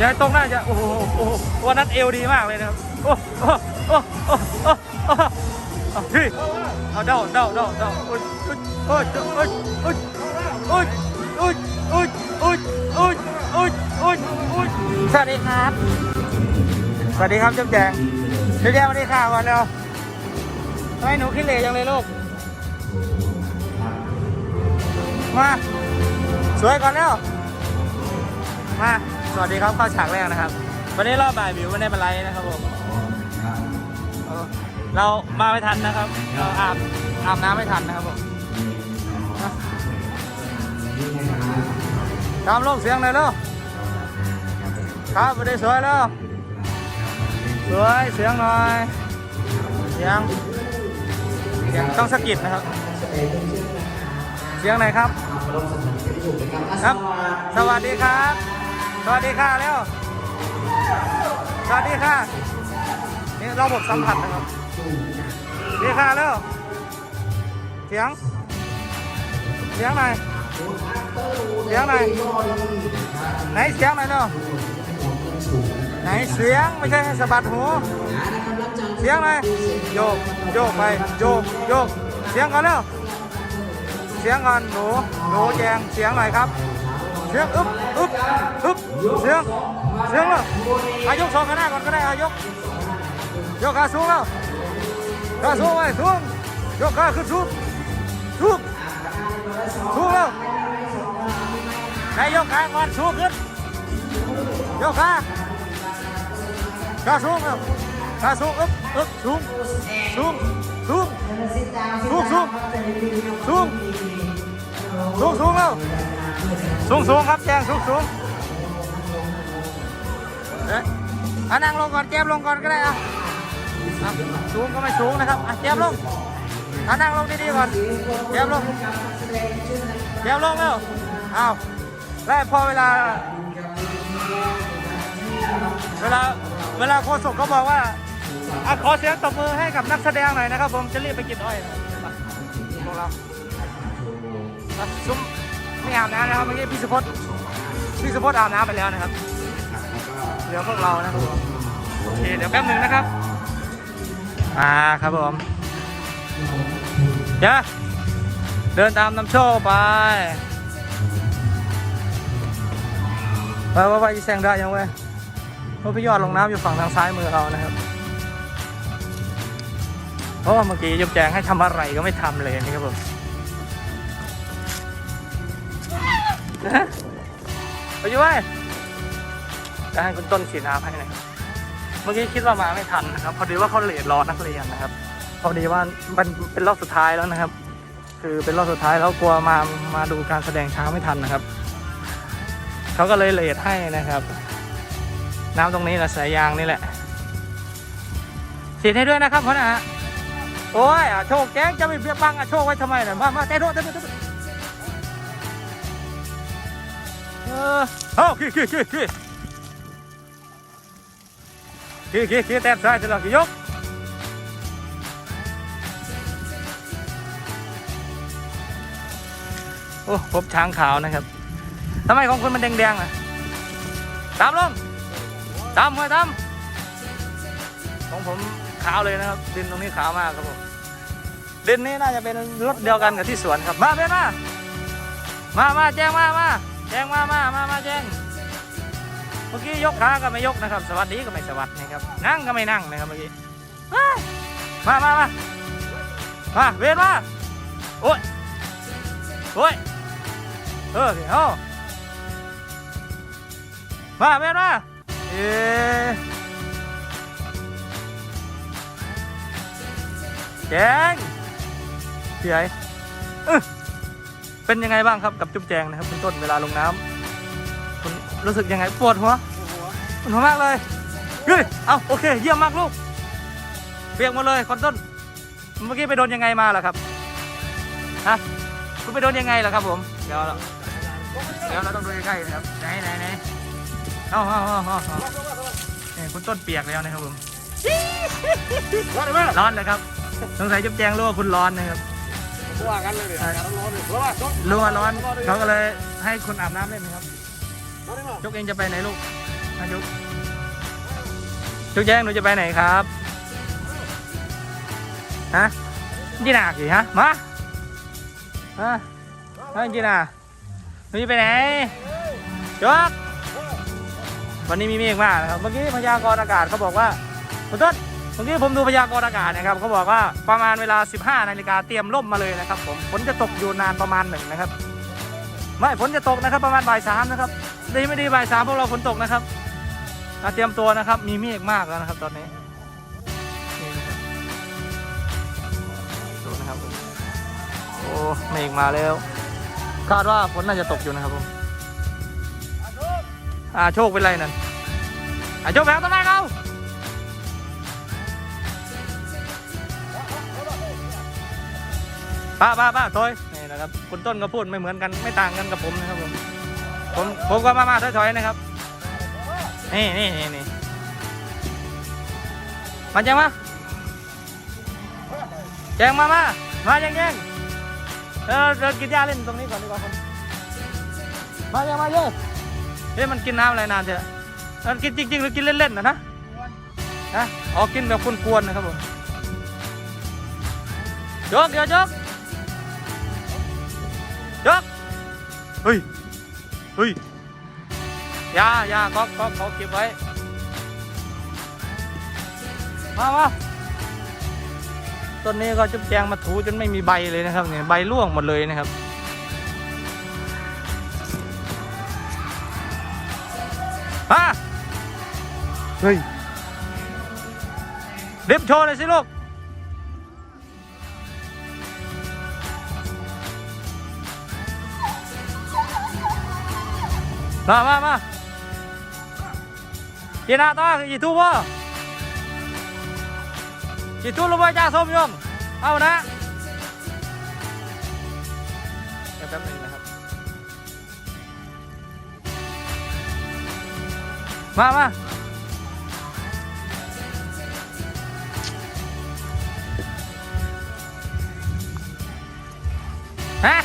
ย่าให้ตรงหน้าจะโอ้โหโอ้โหวันนั้นเอวดีมากเลยนะครับโอ้โอ้โอ้โอ้โอ้โอ้ที่เอาเดาเดาเดาเดาโอ้ยโอ้ยโอ้ยโอ้ยโอ้ยโอ้ยโอ้ยโอ้ยโอ้ยโอ้ยโอ้ยโอ้ยสวัสดีครับ สวัสดีครับเจ้าแจงเดี๋ยวแจงสวัสดีค่ะก่อนเร็วทำไมหนูขี้เหร่จังเลยลูกมาสวยก่อนแล้วมา วัสดีครับเข้าฉากแรกนะครับ วันนี้รอบบ่ายวิวไม่ได้เป็นไรนะครับผมเออเรามาไม่ทันนะครับเราอาบอาบน้ำไม่ทันนะครับผมนะตามลงเสียงหน่อยเร็วครับสวัสดีสวยแล้วสวยเสียงหน่อยเสียงเสียงต้องสะกิดนะครับ เสียงไหนครับ ครับ สวัสดีครับ สวัสดีค่ะแล้วสวัสดีค่ะ นี่ระบบสัมผัสนะครับสวัสดีค่ะแล้วเสียงเสียงไหนเสียงไหนไหนเสียงไหนเนาะไหนเสียงไม่ใช่สะบัดหูเสียงไหนโยกโยกไปโยกโยกเสียงก่อนแล้วเสียงก่อนหนูหนูแจงเสียงหน่อยครับ เสียงอึ๊บอึ๊บอึ๊บเสียงเสียงแล้วอายกสองข้างหน้าก่อนก็ได้อายกยกขาสูงแล้วขาสูงไว้สูงยกขาขึ้นสูงสูงสูงแล้วไหนยกขาก่อนสูงขึ้นยกขาขาสูงแล้วขาสูงอึ๊บอึ๊บสูงสูงสูงสูงสูงสูงสูงสูงแล้ว สูงสูงครับแจงสูงสูงเอ๊ะอะนั่งลงก่อนแก้มลงก่อนก็ได้อะอะสูงก็ไม่สูงนะครับอะแก้มลงอะนั่งลงดีๆก่อนแก้มลงแก้มลงแล้วอ้าวแล้วพอเวลา เวลาเวลาโฆษกเขาบอกว่าอะขอเสียงตบมือให้กับนักแสดงหน่อยนะครับ ผมจะรีบไปกินอ้อยนะครับพวกเราอะซุ้ม ไม่อาบน้ำนะครับเมื่อกี้พี่สุพจน์พี่สุพจน์อาบน้ำไปแล้วนะครับเหลือพวกเรานะครับผมโอเคเดี๋ยวแป๊บหนึ่งนะครับอ่าครับผมเดี๋ยวเดินตามน้ำโชว์ไปไปไปไปแซงได้ยังเว้ยเพราะพี่ยอดลงน้ำอยู่ฝั่งทางซ้ายมือเรานะครับโอ้เมื่อกี้ยมแจงให้ทำอะไรก็ไม่ทำเลยนี่ครับผม ฮะไปอยู่ว้จะให้คุณต้นฉีดน้ำให้หน่อยเมื่อกี้คิดว่ามาไม่ทันนะครับ พอดีว่าเขาเลทรอนักเรียนนะครับ พอดีว่ามันเป็นรอบสุดท้ายแล้วนะครับ คือเป็นรอบสุดท้ายแล้วกลัวมามาดูการแสดงช้าไม่ทันนะครับเขาก็เลยเลทให้นะครับ น้ำตรงนี้แหละสายยางนี่แหละฉีดให้ด้วยนะครับพ่อนะฮะโอ้ยอะโชคแจ้งจะไม่เบียบังอะโชคไว้ทำไมน่ะมามาเต้นโดดเต้นโด เต้โดดเออเอาขี้ขี้ขี้ขี้ขี้ขี้ขี้แต้มซ้ายตลอกี่ยกโอ้พบช้างขาวนะครับทำไมของคุณมันแดงๆอะตามลงตามมาตามของผมขาวเลยนะครับ ดินตรงนี้ขาวมากครับผมดินนี้น่าจะเป็นรถเดียวกันกับที่สวนครับ มาเป็นมา มามาแจ้งมามา แจ้งมามามามาแจ้งเมื่อกี้ยกขาก็ไม่ยกนะครับ สวัสดีก็ไม่สวัสดีนะครับ นั่งก็ไม่นั่งนะครับเมื่อกี้ มามามามาเวียนมาโอ้ยโอ้ยเออเดี๋ยวมาเวียนมาเอ๊แจงพี่ไอ้เออ เป็นยังไงบ้างครับกับจุ๊บแจงนะครับคุณต้นเวลาลงน้ำคุณรู้สึกยังไงปวดหัวปวดหัวมากเลยเฮ้ยเอาโอเค เยี่ยมมากลูกเปียกหมดเลยคนต้น เมื่อกี้ไปโดนยังไงมาล่ะครับฮะคุณไปโดนยังไงล่ะครับ ผมเดี๋ยวเราเดี๋ยวเราต้องดูใกล้ๆนะครับไหนไหนไหนเอาเอาเอาเอาเอาเนี่ยคุณต้นเปียกแล้วนะครับผมร้อนเลยครับสงสัยจุ๊บแจงรู้ว่าคุณร้อนนะครับ ว่ากันเลยเดี๋ยร้อนเลยร้อนว่ารู้ว่าร้อนเขาก็เลยให้คุณอาบน้ำเล่นนะครับร้อนไหมยกเองจะไปไหนลูกอายุจุกแจ้งหนูจะไปไหนครับฮะจีน่ากี่ฮะมาฮะฮะจีน่าหนูจะไปไหนจุกวันนี้มีเมฆมากนะครับเมื่อกี้พยากรณ์อากาศเขาบอกว่าคุณต้น มื่อกี้ผมดูพยากรณ์อากาศนะครับเขาบอกว่าประมาณเวลา 15นาฬิกาเตรียมร่มมาเลยนะครับผมฝนจะตกอยู่นานประมาณหนึ่งนะครับไม่ฝนจะตกนะครับประมาณบ่ายสามนะครับดีไม่ดีบ่ายสามพวกเราฝนตกนะครับเตรียมตัวนะครับมีเมฆมากแล้วนะครับ ตอนนี้ดูนะครับโอ้เมฆมาแล้ว คาดว่าฝนน่าจะตกอยู่นะครับผมอาโชคเป็นไรนั่นอาโชคแบงต้นไม้ ป้าป้าป้าถอยนี่นะครับคุณต้นก็พูดไม่เหมือนกันไม่ต่างกันกับผมนะครับผมผมผมก็มามาถอยถอยๆนะครับนี่นี่นี่นี่มาจังมาแจงมามามาแจงแจงเออเดินกินหญ้าเล่นตรงนี้ก่อนดีกว่าคนมาจังมาเยอะเฮ้ยมันกินน้ำอะไรนานเถอะมันกินจริงๆหรือกินเล่นๆนะนะนะอ๋อกินแบบกวนๆนะครับผมยกเดี๋ยวยก เฮ้ย เฮ้ยอยาอยาก๊อกก๊อกเขาเก็บไว้ มามาต้นนี้ก็จุ๊บแจงมาถูจนไม่มีใบเลยนะครับเนี่ยใบร่วงหมดเลยนะครับฮะเฮ้ยเด็บโชว์เลยสิลูก มามามากินอะไรต่อกี่ทุ่วะกี่ทุ่ลงไปจ้าส้มยงเอานะเดี๋ยวแป๊บหนึงนะครับ มามาฮะ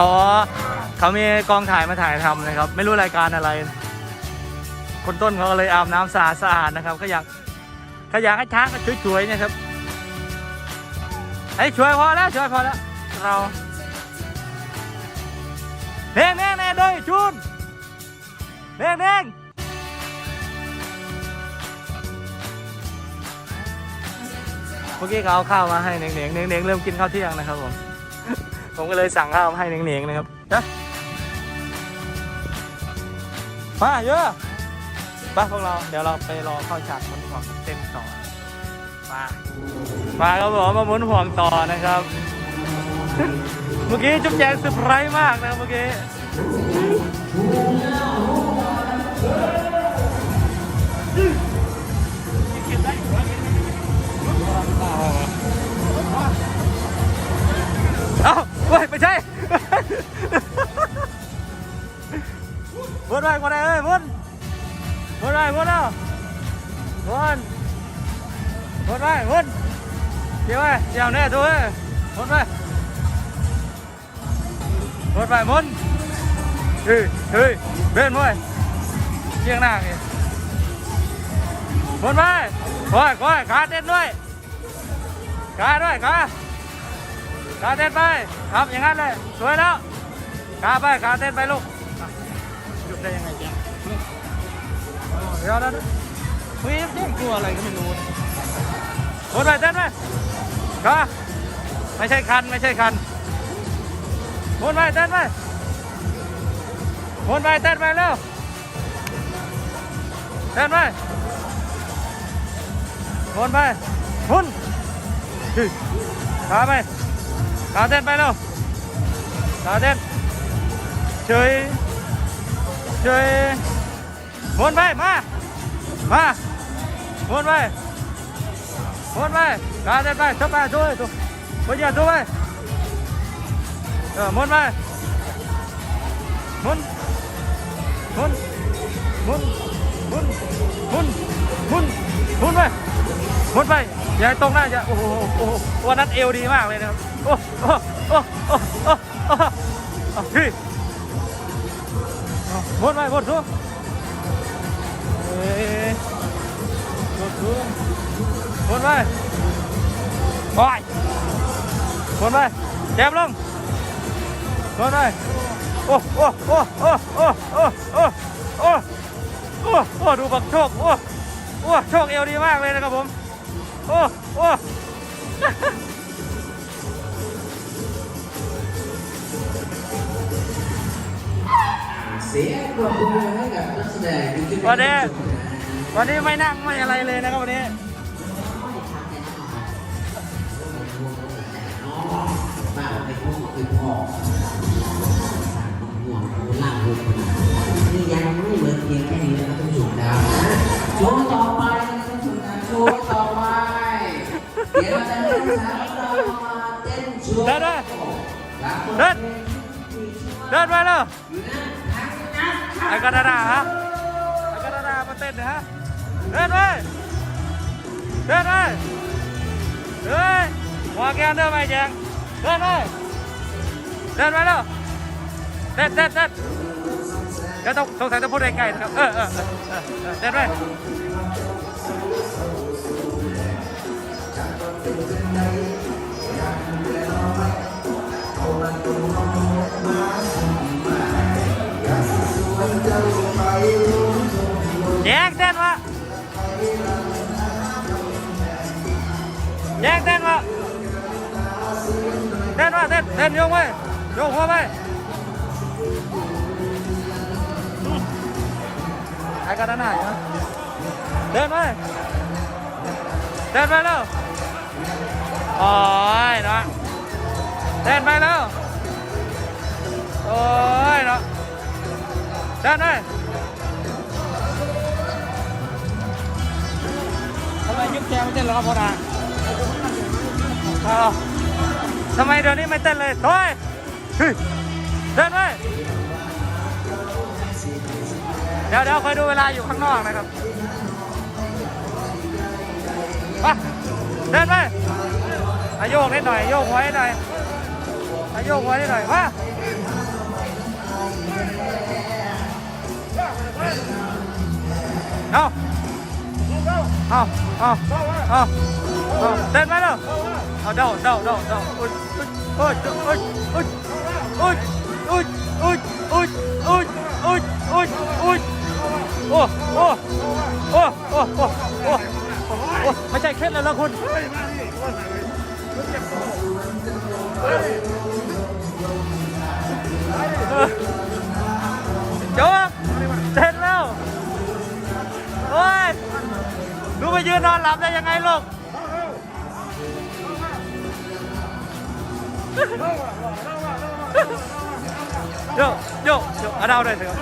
อ๋อเขามีกองถ่ายมาถ่ายทำนะครับ ไม่รู้รายการอะไร คนต้นเขาก็เลยอาบน้ำสะอาดสะอาดนะครับเขาอยากเขาอยากให้ช้างก็ช่วยๆนะครับไอ้ช่วยพอแล้วช่วยพอแล้วเราเน่งเน่งเน่งด้วยชุนเน่งเน่งเมื่อกี้เขาเอาข้าวมาให้เน่งเน่งเน่งเน่งเริ่มกินข้าวเที่ยงนะครับผม ผมก็เลยสั่งข้าวมาให้เน่งๆนะครับนะมาเยอะไปพวกเราเดี๋ยวเราไปรอเข้าฉากหมุนห่วงเต้นต่อมามาครับผมมาหมุนห่วงต่อนะครับ เมื่อกี้จุ๊บแจงเซอร์ไพรส์มากนะครับเมื่อกี้ เอ้าเว้ยไม่ใช่วนไปวนไปเอ้ยวนวนไปวนเอาวนวนไปวนเดี๋ยวไปเดี๋ยวแน่ตัวเอ้ยวนไปวนไปวนเฮ้ยเฮ้ยเบนมวยเชียงหน้าไงวนไปคอยคอยขาเต้นด้วยขาด้วยขา ขาเต้นไปครับอย่างนั้นเลยสวยแล้วขาไปขาเต้นไปลูกหยุดได้ยังไงเจ๊เดี๋ยวนะเฮ้ยเจ๊กลัวอะไรก็ไม่รู้โอนไปเต้นไปขาไม่ใช่คันไม่ใช่คันโอนไปเต้นไปโอนไปเต้นไปเร็วเต้นไปหมุนไปเต้นไปแล้วเต้นไปมามาวนไปวนไปขาไป Đá tên bay đâu Đá tên Chơi. Chơi. Vốn vậy mà Mà Vốn vậy Vốn vậy Đá tên bay thấp à rồi Bây giờ rồi vậy Ờ muốn vậy Muốn Muốn Muốn Muốn Muốn Muốn Muốn vậy มุนหมุนหหมุนไปหมุนไปอย่าให้ตรงหน้าอย่าโอ้โหโอ้โหวันนั้นเอวดีมากเลยนะครับโอ้โอ้โอ้โอ้โอ้โอ้โอ้พี่เอาหมุนไปหมุนสูงเอ้ยหมุนสูงหมุนไปโอ้ยหมุนไปแจมลงหมุนไปโอ้โอ้โอ้โอ้โอ้โอ้โอ้โอ้โอ้โอ้ดูบักโชคโอ้โอ้โชคเอวดีมากเลยนะครับผม โอ้โอ้เสียงปรบมือให้กับนักแสดงที่วันนี้วันนี้ไม่นั่งไม่อะไรเลยนะครับวันนี้บ้านเป็นพ่อคือพ่อ ลยอยู่นะทั้งนั้นครับไอ้กระดาฮะไอ้กระดามาเต้นนะฮะเดินไปเดินไปเฮ้ยหัวแกนเดินไปแจงเดินไปเดินไปเลยเต้นเต้นเต้นเดี๋ยวต้องสงสัยต้องพูดใกล้ๆนะครับเออเออเออเออเออเต้นไป แจงเต้นวะแจงเต้นวะเต้นวะเต้นเต้นโยกไปโยกหัวไปไอ้กระดานหายนะเดินไปเดินไปแล้วโอ้ยเนาะเดินไปแล้วโอ้ยเนาะ เดินไปทำไมยุบแจไม่เต้นแล้วครับพ่อดาอ้าวทำไมเดี๋ยวนี้ไม่เต้นเลยโถ่ยเฮ้ยเดินไปเดี๋ยวเดี๋ยวคอยดูเวลาอยู่ข้างนอกนะครับไปเดินไปอาโยกนิดหน่อยโยกหัวนิดหน่อยอาโยกหัวนิดหน่อยมาเอา เอาเอาเอาเอาเดินไปเล้วเอาเดาเดาเดาเดาอุ้ยอุ้ยอุ้ยอุ้ยอุ้ยอุ้ยอุ้ยอุ้ยอุ้ยอุ้ยอุ้ยอุ้ยโอ้โอ้โอ้โอ้โอ้โอ้ไม่ใช่เคล็ดแล้วละคุณ หลับได้ยังไงลูกโยโยโยเอาดาวด้วยเถอะ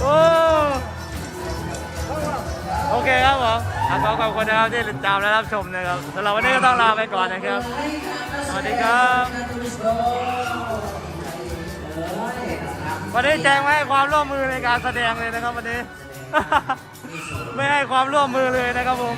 โอ้โอเคครับผมอขอขอบคุณนะครับที่ติดตามและรับชมนะครับสำหรับวันนี้ก็ต้องลาไปก่อนนะครับ สวัสดีครับ วันนี้แจงไม่ให้ความร่วมมือในการแสดงเลยนะครับวันนี้ ไม่ให้ความร่วมมือเลยนะครับผม